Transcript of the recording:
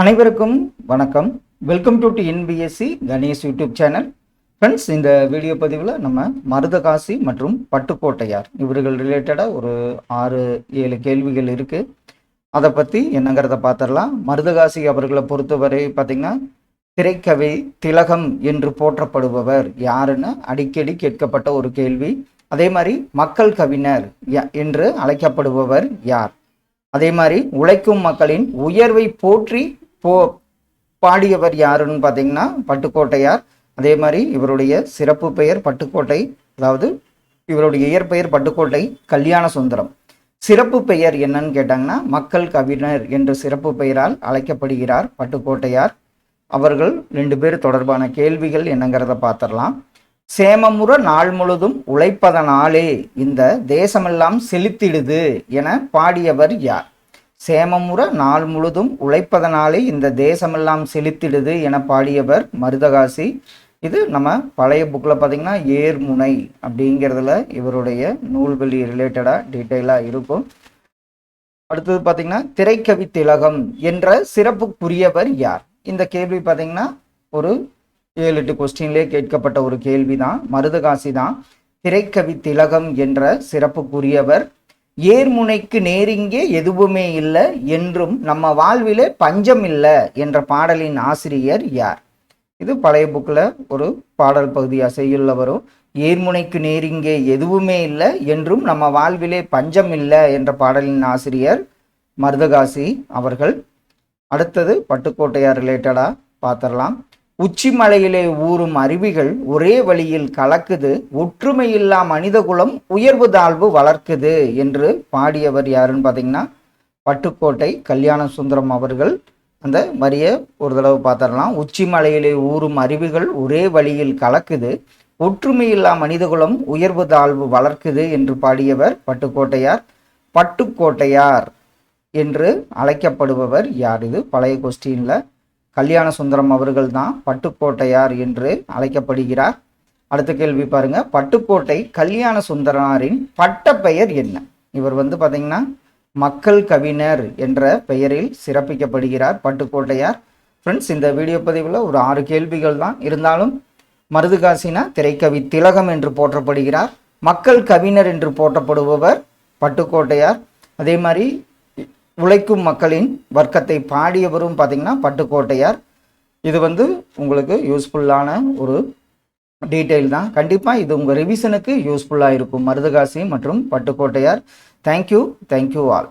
அனைவருக்கும் வணக்கம். Welcome to NPSC Ganesh YouTube channel. Friends இந்த வீடியோ பதிவில் நம்ம மருதகாசி மற்றும் பட்டுக்கோட்டையார் இவர்கள் ரிலேட்டடாக ஒரு ஆறு ஏழு கேள்விகள் இருக்குது அதை பற்றி என்னங்கிறத பார்த்துடலாம் மருதகாசி அவர்களை பொறுத்தவரை பார்த்திங்கன்னா திரைக்கவி திலகம் என்று போற்றப்படுபவர் யாருன்னு அடிக்கடி கேட்கப்பட்ட ஒரு கேள்வி. அதே மாதிரி மக்கள் கவிஞர் என்று அழைக்கப்படுபவர் யார்? அதே மாதிரி உழைக்கும் மக்களின் உயர்வை போற்றி போ பாடியவர் யாருன்னு பார்த்தீங்கன்னா பட்டுக்கோட்டையார். அதே மாதிரி இவருடைய சிறப்பு பெயர் பட்டுக்கோட்டை அதாவது இவருடைய இயற்பெயர் பட்டுக்கோட்டை கல்யாண சுந்தரம். சிறப்பு பெயர் என்னன்னு கேட்டாங்கன்னா மக்கள் கவிஞர் என்ற சிறப்பு பெயரால் அழைக்கப்படுகிறார் பட்டுக்கோட்டையார். அவர்கள் ரெண்டு பேர் தொடர்பான கேள்விகள் என்னங்கிறத பார்த்துடலாம் சேமமுற நாள் முழுதும் உழைப்பதனாலே இந்த தேசமெல்லாம் செலுத்திடுது என பாடியவர் யார்? சேமமுற நாள் முழுதும் உழைப்பதனாலே இந்த தேசமெல்லாம் செழித்திடுது என பாடியவர் மருதகாசி. இது நம்ம பழைய புக்கில் பார்த்திங்கன்னா ஏர்முனை அப்படிங்கிறதுல இவருடைய நூல்வெளி ரிலேட்டடாக டீட்டெயிலாக இருக்கும். அடுத்தது பார்த்தீங்கன்னா திரைக்கவி திலகம் என்ற சிறப்புக்குரியவர் யார்? இந்த கேள்வி பார்த்திங்கன்னா ஒரு ஏழு எட்டு கொஸ்டின்லேயே கேட்கப்பட்ட ஒரு கேள்வி தான் மருதகாசி தான் திரைக்கவி திலகம் என்ற சிறப்புக்குரியவர் ஏர்முனைக்கு நேரிங்கே எதுவுமே இல்லை என்றும் நம்ம வாழ்விலே பஞ்சம் இல்லை என்ற பாடலின் ஆசிரியர் யார்? இது பழைய புக்கில் ஒரு பாடல் பகுதியாக செய்யுள்ள வரும். ஏர்முனைக்கு நேரிங்கே எதுவுமே இல்லை என்றும் நம்ம வாழ்விலே பஞ்சம் இல்லை என்ற பாடலின் ஆசிரியர் மருதகாசி அவர்கள். அடுத்தது பட்டுக்கோட்டையார் ரிலேட்டடாக பார்த்துடலாம். உச்சிமலையிலே ஊறும் அருவிகள் ஒரே வழியில் கலக்குது. ஒற்றுமையில்லா மனிதகுலம் உயர்வு தாழ்வு வளர்க்குது என்று பாடியவர் யாருன்னு பார்த்தீங்கன்னா பட்டுக்கோட்டை கல்யாண சுந்தரம் அவர்கள். அந்த வரியை ஒரு தடவை பார்த்துடலாம். உச்சிமலையிலே ஊறும் அருவிகள் ஒரே வழியில் கலக்குது. ஒற்றுமையில்லா மனிதகுலம் உயர்வு தாழ்வு வளர்க்குது என்று பாடியவர் பட்டுக்கோட்டையார். பட்டுக்கோட்டையார் என்று அழைக்கப்படுபவர் யார்? இது பழைய கொஸ்டீனில் கல்யாண சுந்தரம் அவர்கள் தான் பட்டுக்கோட்டையார் என்று அழைக்கப்படுகிறார். அடுத்த கேள்வி பாருங்க. பட்டுக்கோட்டை கல்யாண சுந்தரனாரின் பட்ட பெயர் என்ன? இவர் வந்து பார்த்தீங்கன்னா மக்கள் கவிஞர் என்ற பெயரில் சிறப்பிக்கப்படுகிறார் பட்டுக்கோட்டையார். ஃப்ரெண்ட்ஸ் இந்த வீடியோ பதிவில் ஒரு ஆறு கேள்விகள் தான். இருந்தாலும் மருதுகாசினா திரைக்கவி திலகம் என்று போற்றப்படுகிறார். மக்கள் கவிஞர் என்று போற்றப்படுபவர் பட்டுக்கோட்டையார். அதே மாதிரி உழைக்கும் மக்களின் வர்க்கத்தை பாடியவரும் பார்த்தீங்கன்னா பட்டுக்கோட்டையார். இது வந்து உங்களுக்கு யூஸ்ஃபுல்லான ஒரு டீட்டெயில் தான். கண்டிப்பாக இது உங்கள் ரிவிஷனுக்கு யூஸ்ஃபுல்லாக இருக்கும். மருதகாசி மற்றும் பட்டுக்கோட்டையார். Thank you thank you all